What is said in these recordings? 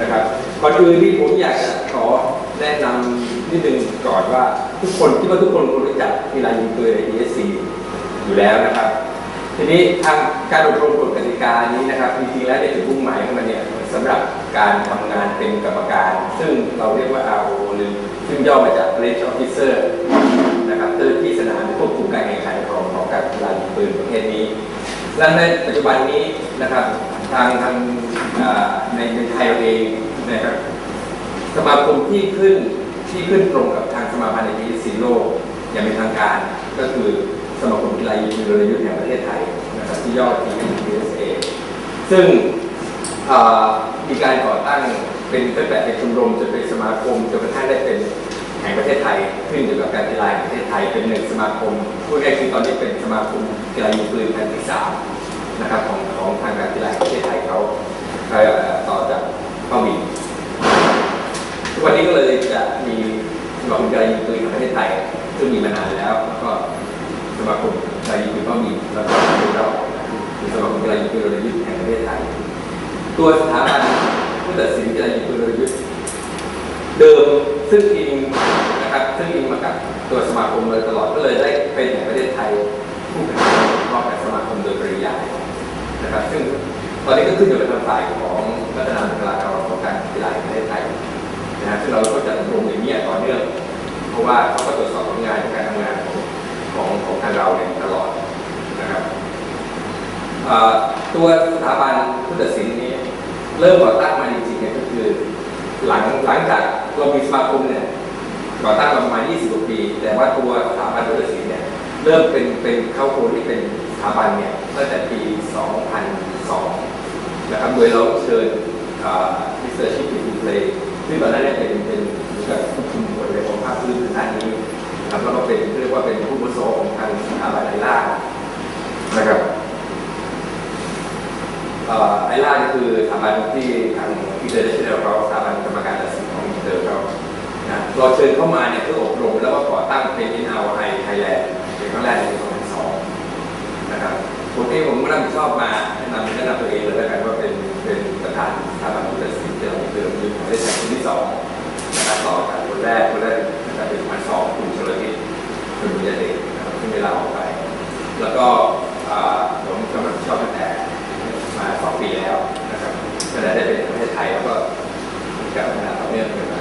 นะครับก่อนอื่นที่ผมอยากจะขอแนะนำนิดนึงก่อนว่าทุกคนคิดว่าทุกคนรู้จักกีฬายิงปืน ESC อยู่แล้วนะครับ ทีนี้ทางการอบรมกฎกติกานี้นะครับจริงๆแล้วในจุดมุ่งหมายของมันเนี่ยสำหรับการทำงานเป็นกรรมการ ซึ่งเราเรียกว่า RO หรือซึ่งย่อมาจาก Range Officer นะครับเจ้าหน้าที่สนามควบคุมการแข่งขันของของการกีฬายิงปืนประเภทนี้และในปัจจุบันนี้นะครับ ทางทางในในไทยเราเองนะครับสมาคมที่ขึ้นที่ขึ้นตรงกับทางสมาพันธ์ในทีสีโลกอย่างเป็นทางการ ก็คือสมาคมกีฬายิงปืนรยุทธ์แห่งประเทศไทยนะครับที่ย่อ TUSA ซึ่งมีการก่อตั้งเป็นตั้งแต่เป็นชมรมจนเป็นสมาคมจนกระทั่งได้เป็นแห่งประเทศไทย ขึ้นอยู่กับการกีฬาแห่งประเทศไทยเป็นหนึ่งสมาคมพูดง่ายๆคือตอนนี้เป็นสมาคมกีฬายิงปืนแห่งที่สาม นะครับของของทางการกีฬาแห่งประเทศไทยเขาเอ่อต่อจากป้าวินทุกวันนี้ก็เลยจะมีสมาคมกีฬายิงปืนแห่งประเทศไทย ซึ่งมีมานานแล้วแล้วก็สมาคมกีฬายิงปืนก็มีแล้วก็มีเราคือสมาคมกีฬายิงปืนรยุทธ์แห่งประเทศไทย ตัวสถาบันผู้ตัดสินกีฬายิงปืนรยุทธ์เดิมซึ่งอิงนะครับซึ่งอิงมากับตัวสมาคมเลยตลอดก็เลยได้เป็นแห่งประเทศไทยผู้แข่งขันร่วมกับสมาคมโดยปริยาย นะครับ ซึ่งตอนนี้ก็ขึ้นอยู่กับทางฝ่ายของพัฒนาบุคลากรของการกีฬาแห่งประเทศไทยนะฮะซึ่งเราก็จะอบรมอย่างนี้ยต่อเนื่อง เพราะว่าเขาก็ตรวจสอบผลงานการทำงานของของของทางเราเนี่ยตลอดนะครับตัวสถาบันผู้ตัดสินนี้เริ่มก่อตั้งมาจริงๆเนี่ยก็คือหลังหลังจากเรามีสมาคมเนี่ยก่อตั้งประมาณ 20กว่าปี แต่ว่าตัวสถาบันผู้ตัดสินเนี่ยเริ่มเป็นเป็นเข้าโครงที่เป็นสถาบันเนี่ย ตั้งแต่ปี 2002 นะครับ โดยเราเชิญมิสเตอร์ชิปปี้เพลย์ซึ่งตอนนั้นเนี่ยเป็นเป็นเหมือนกับผู้คุมบทเลยของภาคพื้นด้านนี้นะครับแล้วก็เป็นเรียกว่าเป็นผู้บุโสของทางสถาบันไอล่านะครับไอล่านี่คือสถาบันที่ทางที่เดินได้เช่นเราสถาบันกรรมการตัดสินของเดิมเรานะเราเชิญเข้ามาเนี่ยเพื่ออบรมแล้วก็ก่อตั้งเป็น NRI Thailand เป็นครั้งแรกในปี2002นะครับ ผมเองผมก็รับผิดชอบมาแนะนำแนะนำตัวเองเลยแล้วกันว่าเป็นเป็นประธานสถาบันผู้ตัดสินเดิมเดิมยุคของได้แข่งคนที่สองนะครับต่อจากคนแรกคนแรกนะครับเป็นพันสองคุณชลทิศคุณบุญเดชนะครับที่เวลาออกไป แล้วก็ผมก็รับผิดชอบตั้งแต่มาสองปีแล้วนะครับก็ได้เป็นประเทศไทยแล้วก็การพัฒนาต่อเนื่องกันมา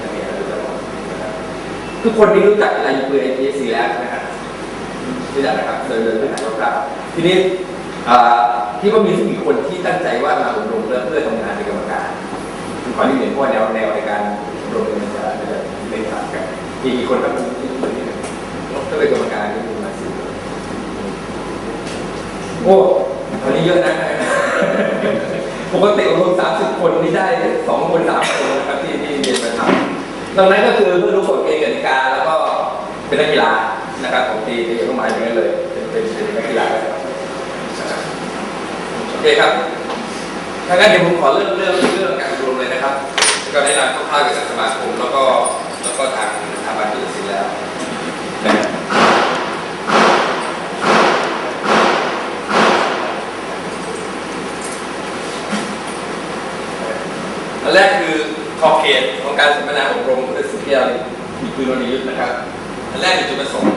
อย่างนี้ตลอดนะครับทุกคนที่รู้จักอะไรอยิงปืน APC แล้วนะครับรู้จักนะครับเดินเดินไปไหนก็กลับ ทีนี้ที่ว่ามีสักกี่คนที่ตั้งใจว่ามาอบรมเพื่อเพื่อทำงานเป็นกรรมการขอที่เห็นเพราะว่าแนวแนวในการอบรมมันจะมันจะไม่ต่างกันมีกี่คนครับที่ที่ที่ก็เป็นกรรมการที่มีมาสิโอ้ตอนนี้เยอะนะปกติอบรมสามสิบคนนี่ได้สองคนสามคนนะครับที่ที่เรียนมาทำดังนั้นก็คือเพื่อรู้กฎเกณฑ์กติกาแล้วก็เป็นนักกีฬานะครับของตีตีเข้ามาอย่างนั้นเลย เป็นเป็นนักกีฬาครับ อเคครับถ้างั้นเดี๋ยวผมขอเริ่มเรื่องเรื่องการรวมเลยนะครับแล้วก็แนะนำคร่าวๆเกี่ยวกับสมาคมแล้วก็แล้วก็ทางสถาบันผู้ตัดสินแล้วนะครับอันแรกคือขอบเขตของการสัมมนาอบรมผู้ตัดสินที่เรามีคือวันยุทธ์นะครับ อันแรกคือจุดประสงค์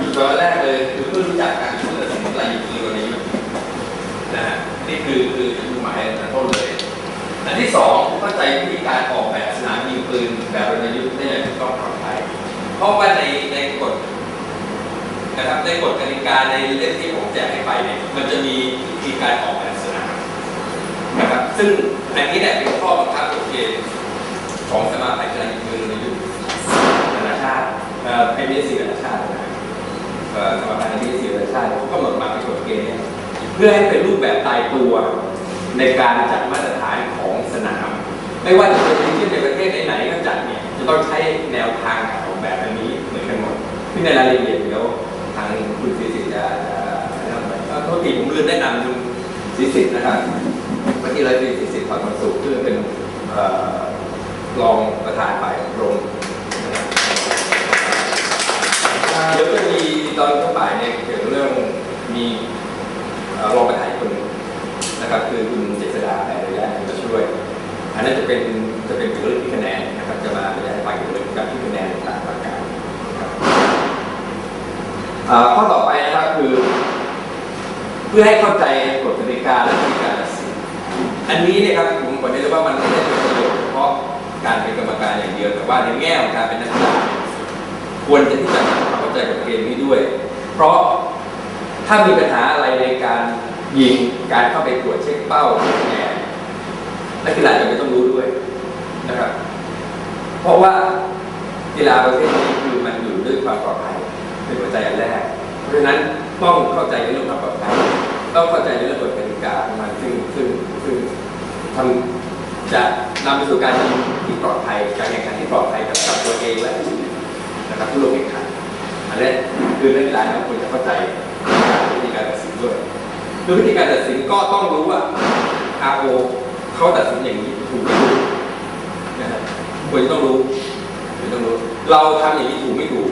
จุดประสงค์อันแรกเลยคือเพื่อรู้จักการผู้ตัดสินรายอยู่คือวันยุทธ์นะฮะนี่คือคือจุดมุ่งหมายอันต้นเลย อันที่สองเข้าใจวิธีการออกแบบสนามยิงปืนแบบรณยุทธ์ได้อย่างถูกต้องปลอดภัย เพราะว่าในในกฎนะครับในกฎกติกาในเล่มที่ผมแจกให้ไปเนี่ยมันจะมีวิธีการออกแบบสนามนะครับซึ่งอันนี้เนี่ยเป็นข้อบังคับกฎเกณฑ์ของสมาพันธ์กีฬายิงปืนรณยุทธ์นานาชาติเอ่อ IBC นานาชาตินะครับเอ่อสมาพันธ์ IBC นานาชาติเขากำหนดมาเป็นกฎเกณฑ์เนี่ยเพื่อให้เป็นรูปแบบตายตัวในการจัดมาตรฐานของสนาม ไม่ว่าจะเป็นที่ในประเทศไหนๆก็จัดเนี่ยจะต้องใช้แนวทางการออก แบบอันนี้เหมือนกันหมดที่ในรายละเอียดเดี๋ยวทางคุณศรีสิทธิ์จะจะนำไปเอาโทษทีผมลืมแนะนำคุณศรีสิทธิ์นะครับเมื่อกี้เราศรีสิทธิ์ถอนมันสุขเพื่อเป็นเอ่อรองประธานฝ่ายอบรมเดี๋ยวจะมีตอนช่วงบ่ายเนี่ยเกี่ยวกับเรื่องมีเอ่อรองประธานคนนะครับคือคุณเจษดาแปรระยะมาช่วย อันนั้นจะเป็นจะเป็นตัวเลขที่คะแนนนะครับจะมาบรรยายให้ฟังเกี่ยวกับการที่คะแนนต่างประการนะครับอ่า ข้อต่อไปนะครับคือ เพื่อให้เข้าใจกฎกติกาและวิการตัดสินอันนี้เนี่ยครับผมบอกได้เลยว่ามันไม่ได้เป็นประโยชน์เฉพาะการเป็นกรรมการอย่างเดียว แต่ว่าในแง่ของการเป็นนักกีฬาควรจะที่จะเข้าใจกับเกมนี้ด้วย เพราะถ้ามีปัญหาอะไรในการยิงการเข้าไปตรวจเช็คเป้าแนนนักกีฬาจะไม่ต้องรู้ด้วยนะครับ เพราะว่ากีฬาประเภทนี้คือมันอยู่ด้วยความปลอดภัย เป็นหัวใจอันแรก เพราะฉะนั้นต้องเข้าใจในเรื่องความปลอดภัยต้องเข้าใจในเรื่องกฎกติกาของมันซึ่งซึ่งซึ่งทำจะนำไปสู่การที่ปลอดภัยการแข่งขันที่ปลอดภัยกับกับตัวเองและผู้อื่นนะครับผู้ลงแข่งขันอันนี้คือนักกีฬาเนี่ควรจะเข้าใจวิธีการตัดสินด้วยคือวิธีการตัดสินก็ต้องรู้ว่า RO เขาตัดสินอย่างนี้ถูกไม่ถูกนะครับควรจะต้องรู้ควรจะต้องรู้ เราทำอย่างนี้ถูกไม่ถูก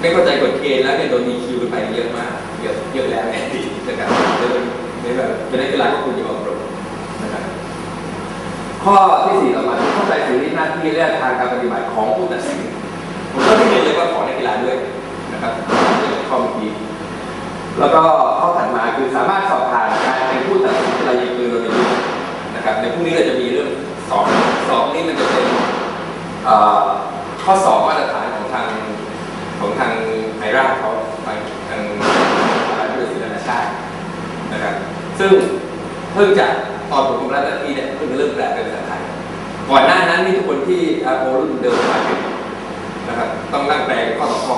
ไม่เข้าใจกฎเกณฑ์แล้วเนี่ยโดนดีคิวไปเยอะมากเยอะเยอะแล้วเนี่ยดีนะครับเรื่องนี้แบบเป็นนักกีฬาก็ควรจะอบรมนะครับข้อที่สี่ต่อมาเข้าใจสิทธิหน้าที่และทางการปฏิบัติของผู้ตัดสินผมก็ที่เรียนเลยว่าขอนักกีฬาด้วยนะครับข้อเมื่อกี้แล้วก็ข้อถัดมาคือสามารถสอบผ่านการเป็นผู้ตัดสินเวลายิงปืนโดยไม่รู้นะครับในพรุ่งนี้เราจะมีเรื่องสอบสอบนี่มันจะเป็นข้อสอบมาตรฐานของทาง ของทางไอ ราเขาทางทางสารผู้ตัดสินนานาชาตินะครับ ซึ่งเพิ่งจะตอนผมกรมราชที่เนี่ยเพิ่งเริ่มแปลเป็นภาษาไทยก่อนหน้านั้นนี่ทุกคนที่อาโปรุ่นเดิมมาถึงนะครับต้องนั่งแปลข้อต่อข้อ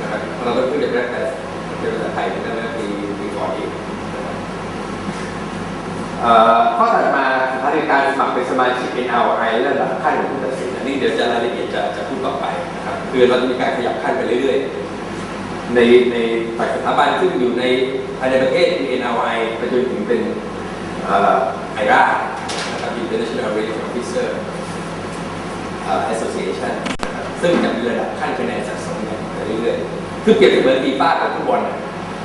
นะครับเราต้องเพิ่งจะแปลเป็นภาษาไทยนั่นนะปีปีก่อนอีกนะครับเอ่อข้อถัดมาสถานการสมัครเป็นสมาชิก NLI ระดับขั้นของผู้ตัดสินอันนี้เดี๋ยวจะรายละเอียดจะจะพูดต่อไปนะครับคือเราจะมีการขยับขั้นไปเรื่อยๆ ในในฝ่ายสถาบันซึ่งอยู่ในภายในประเทศคือ NLI ไปจนถึงเป็นไอร่านะครับ International Rating Officer เออ Association นะครับซึ่งจะมีระดับขั้นคะแนนสะสมเนี่ยไปเรื่อยๆคือเปรียบเสมือนฟีฟ่ากับฟุตบอล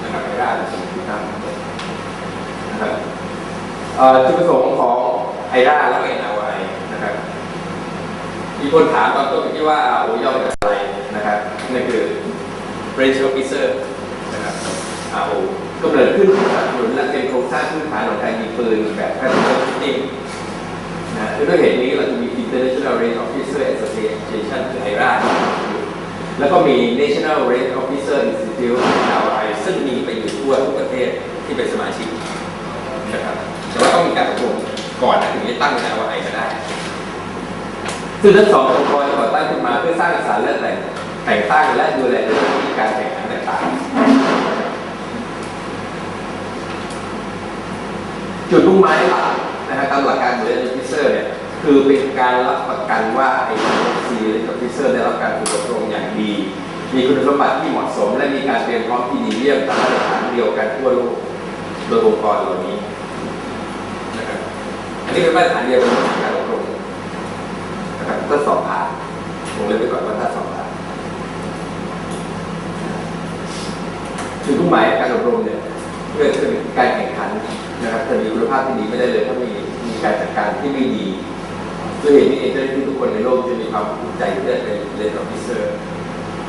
นะครับไอร่าเป็นสมุทรน้ำนะครับจุดประสงค์ของไอร่าแล้วก็ NLI นะครับมีคนถามตอนต้นที่ว่าโอ้ย่อมาจากอะไรนะครับนั่นคือ Range Officer นะครับ RO กำเนิดขึ้นสนับสนุนและเป็นโครงสร้างพื้นฐานของการยิงปืนแบบแพทเทิร์นฟิตติ้งนะด้วยเหตุนี้เราจะมี International Range Officer Association คือ IRA แล้วก็มี National Range Officer Institute NRI ซึ่งมีไปอยู่ทั่วทุกประเทศที่เป็นสมาชิกนะครับแต่ว่าต้องมีการประชุมก่อนถึงจะตั้ง NRI มาได้ซึ่งทั้งสององค์กรก่อตั้งขึ้นมาเพื่อสร้างสรรและแต่ง แต่งตั้งและดูแลเรื่องการแข่งขันต่างๆจุดมุ่งหมายหลักนะครับตามหลักการของเรนฟิเซอร์เนี่ยคือเป็นการรับประกันว่าไอ้ซีเรนฟิเซอร์ได้รับการฝึกอบรมอย่างดี มีคุณสมบัติที่เหมาะสม และมีการเตรียมพร้อมที่ดีเยี่ยมตามมาตรฐานเดียวกันทั่วโลกโดยองค์กรเหล่านี้นะครับอันนี้เป็นมาตรฐานเดียวกันของการอบรมนะครับถ้าสอบผ่านผมเลยไปก่อนว่าถ้าสอบผ่าน จุดมุ่งหมายการอบรมเนี่ยเพื่อขึ้นการแข่งขันนะครับจะมีคุณภาพที่ดีไม่ได้เลยถ้ามีมีการจัดการที่ไม่ดีด้วยเหตุนี้เองเจ้าหน้าที่ทุกคนในโลกจะมีความภูมิใจที่ได้เป็นเลนออฟฟิเซอร์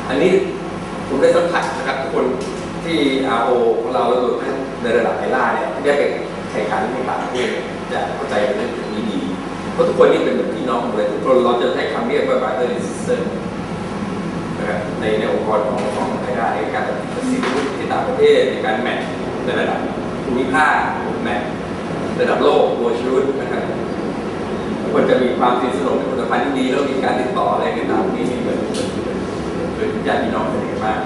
อันนี้ผมได้สัมผัสนะครับทุกคนที่ RO ของเราแล้วรวมทั้งในระดับไอล่าเนี่ยที่ได้ไปแข่งขันในต่างประเทศจะเข้าใจเรื่องนี้ดีเพราะทุกคนนี่เป็นเหมือนพี่น้องหมดเลยทุกคนเราจะใช้คำเรียกว่า brother and sister นะครับในในองค์กรของของไทยได้ในการตัดสิน ที่ต่างประเทศในการแมทช์ในระดับภูมิภาคแมทช์ระดับโลกตัวชุดนะครับทุกคนจะมีความสนิทสนมในผลิตภัณฑ์ที่ดีแล้วมีการติดต่ออะไรกันตามนี้เหมือนเหมือนเหมือนเหมือนญาติพี่น้องสนิทกันมาก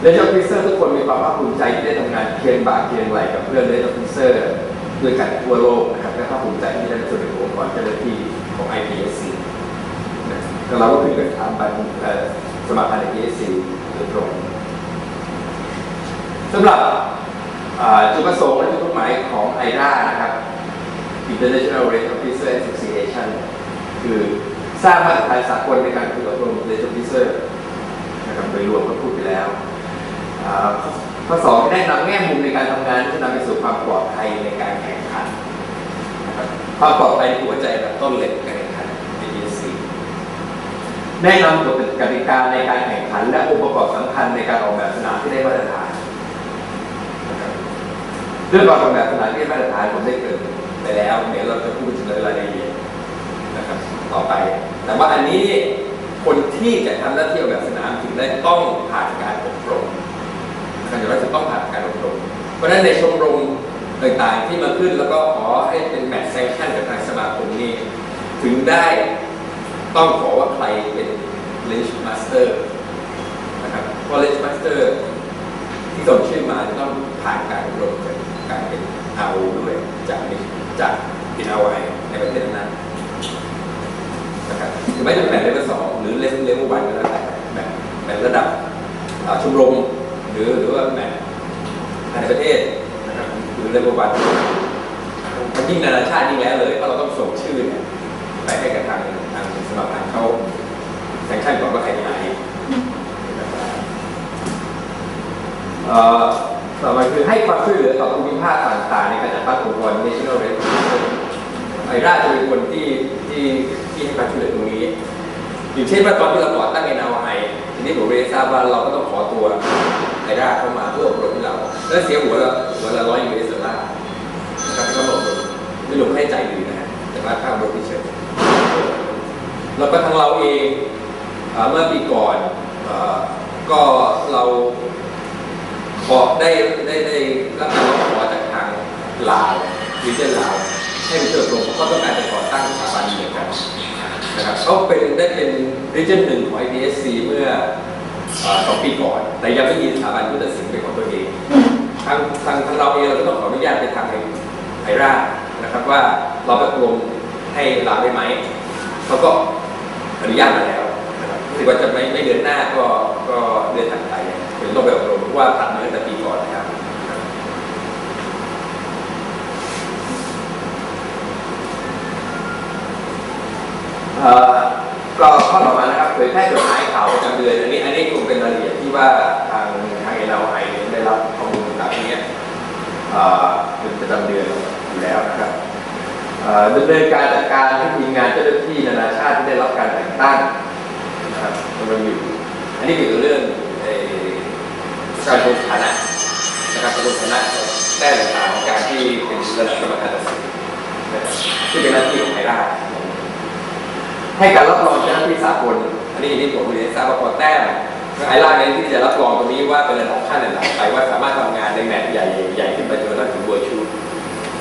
เลนจ์ออฟฟิเซอร์ทุกคนมีความภาคภูมิใจที่ได้ทำงานเคียงบ่าเคียงไหลกับเพื่อนเลนจออฟฟิเซอร์ด้วยกันทั่วโลกนะครับและภาคภูมิใจที่ได้เป็นส่วนหนึ่งขององค์กรเจ้าหน้าที่ของ IPSC นะแล้วเราก็ขึ้นกับสถาบันเอ่อสมาพันธ์ IPSC โดยตรง สำหรับจุดประสงค์และจุดมุ่งหมายของ IRA นะครับ International Range Officer Association คือสร้างมาตรฐานสากลในการฝึกอบรม Range Officer นะครับโดยรวมก็พูดไปแล้วข้อสองแนะนำแง่มุมในการทำงานที่จะนำไปสู่ความปลอดภัยในการแข่งขันนะครับความปลอดภัยในหัวใจแบบต้นเหล็กการแข่งขัน AEC แนะนำกฎกติกาในการแข่งขัน และองค์ประกอบสำคัญในการออกแบบสนามที่ได้มาตร เรื่องการออกแบบสนามที่มาตรฐานผมได้เกรินไปแล้วเดี๋ยวเราจะพูดถึงรายละเอียดนะครับต่อไป แต่ว่าอันนี้คนที่จะทำหน้าที่แบบสนามถึงได้ต้องผ่านการอบรมนะครับเดี๋ยวเราจะต้องผ่านการอบรม เพราะฉะนั้นในชมรมต่างๆที่มาขึ้นแล้วก็ขอให้เป็นแมตช์แซงชั่นกับทางสมาคมนี้ถึงได้ต้องขอว่าใครเป็น Lynch Master นะครับเพราะ Lynch Master ที่ส่งชื่อมาจะต้องผ่านการอบรมจา กการเป็น RO ด้วยจากจากเป็น ROI ในประเทศนั้นนะครับหรือไม่จะเป็นแบบเลเวลสองหรือเลเวลเลเวลวันก็แล้วแต่แบบแบบระดับชมรมหรือหรือว่าแบบภายในประเทศนะครับหรือเลเวลวันมันยิ่งนานาชาติยิ่งแล้วเลยเพราะเราต้องส่งชื่อเนี่ยไปให้กับทางทางสมาพันธ์เขาแซงชั่นก่อนว่าใครเป็นไหนเอ่อต่อมา คือให้ความช่วยเหลือต่อภูมิภาคต่างๆ ในการจัดตั้งองค์กร National Red Cross ไอราชจะเป็นคนที่ที่ที่ให้ความช่วยเหลือตรงนี้ อย่างเช่นว่าตอนที่เราก่อตั้ง NRI ทีนี้ผมเรียนทราบว่าเราก็ต้องขอตัวไอราชเข้ามาเพื่ออบรมให้เรา แล้วเสียหัวละหัวละร้อยยูเอสดอลลาร์นะครับที่เขาบอกผมไม่รวมให้ใจดีนะฮะแต่ว่าค่าบริเฉยแล้วก็ทางเราเองเมื่อปีก่อนก็เรา ขอได้ได้ได้รับการร้องขอจากทางลาววิเจนลาวให้ไปเชิญลงเพราะเขาต้องการจะก่อตั้งสถาบันเดียวกันนะครับเขาเป็นได้เป็นริเจนหนึ่งของ IPSC เมื่อเอ่อสองปีก่อน แต่ยังไม่มีสถาบันผู้ตัดสินเป็นของตัวเองทางทางทางเราเองเราก็ต้องขออนุญาตไปทางไอไอรานะครับว่าเราไปรวมให้ลาวได้ไหมเขาก็อนุญาตมาแล้วนะครับรู้สึกว่าจะไม่ไม่เดือนหน้าก็ก็เดือนถัดไป ถึงต้องไปอบรมเพราะว่าตัดมาตั้งแต่ปีก่อนนะครับเอ่อก็ข้อต่อมานะครับเผยแพร่จดหมายข่าวประจำเดือนอันนี้อันนี้คงเป็นรายละเอียดที่ว่าทางทางเราไอได้รับข้อมูลต่างๆนี้เอ่อเป็นประจำเดือนอยู่แล้วนะครับอ่อดำเนินการจัดการให้ทีมงานเจ้าหน้าที่นานาชาติที่ได้รับการแต่งตั้งนะครับมันอยู่ อันนี้เกี่ยวกับเรื่อง การลงฐานะนะครับการลงฐานะแต้มต่างของการที่เป็นระดับกรรมการตัดสินนะครับที่เป็นหน้าที่ของไทยราชให้การรับรองเจ้าหน้าที่สากลอันนี้ที่ผมเรียนทราบว่าพอแต้มไอ้ร่างนี้ที่จะรับรองตรงนี้ว่าเป็นระดับขั้นระดับไปว่าสามารถทำงานในแมตช์ใหญ่ใหญ่ขึ้นไปจนกระทั่งถึงเวชู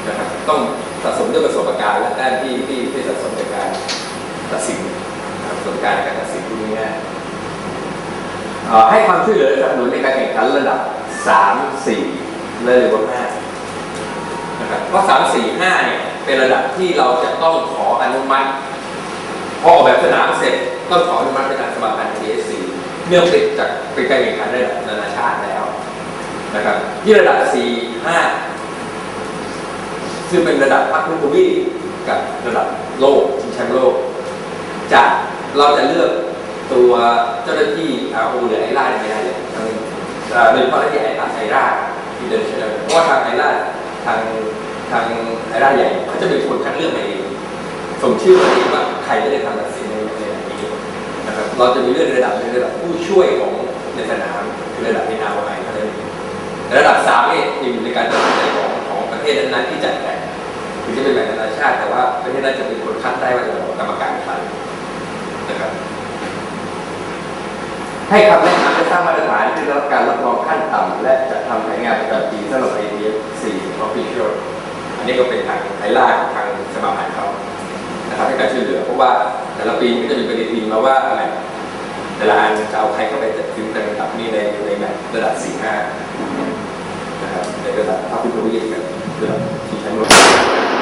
นะครับต้องสะสมด้วยประสบการณ์และแต้มที่ที่ที่สะสมจากการตัดสินประสบการณ์การตัดสินพวกนี้นะ ให้ความช่วยเหลือสนับสนุนในการแข่งขันระดับ 3 4และหรือว่า5นะครับเพราะ3 4 5เนี่ยเป็นระดับที่เราจะต้องขออนุมัติพอออกแบบสนามเสร็จต้องขออนุมัติไปทางสมาพันธ์ TSC เนื่องติดจากเป็นการแข่งขันระดับนานาชาติแล้วนะครับที่ระดับ 4 5ซึ่งเป็นระดับพักภูมิวีกับระดับโลกชิงแชมป์โลกจะเราจะเลือก ตัวเจ้าหน้าที่ RO หรือไอร่าไม่ได้เลยทางเอ่อโดยเฉพาะที่ไอร่าไอร่าที่เดินเชนเพราะว่าทางไอร่าทางทางไอร่าใหญ่เขาจะเป็นคนคัดเลือกมาเองส่งชื่อมาเองว่าใครจะได้ทำตัดสินในในนี้นะครับเราจะมีเรื่องในระดับในระดับผู้ช่วยของในสนามคือระดับเอ็นอาร์ไอเท่าเองแต่ระดับสามเนี่ยอยู่ในการตัดสินใจของของประเทศนั้นๆที่จัดแข่งถึงจะเป็นแบบนานาชาติแต่ว่าประเทศนั้นจะเป็นคนคัดได้ว่าจะเป็นกรรมการใครนะครับ ให้คำแนะนำและสร้างมาตรฐานที่ได้รับการรับรองขั้นต่ำและจะทำแผนงานประจำปีสำหรับ IDF 4 Official อันนี้ก็เป็นทางไทยล่าทางสมาพันธ์เขานะครับให้การช่วยเหลือเพราะว่าแต่ละปีก็จะมีปฏิทินมาว่าอะไรแต่ละอันจะเอาใครเข้าไปจัดถึงแต่ระดับนี้ในในแมตช์ระดับสี่ห้านะครับในระดับพระพุทธวิทย์กับระดับที่ชั้นโลก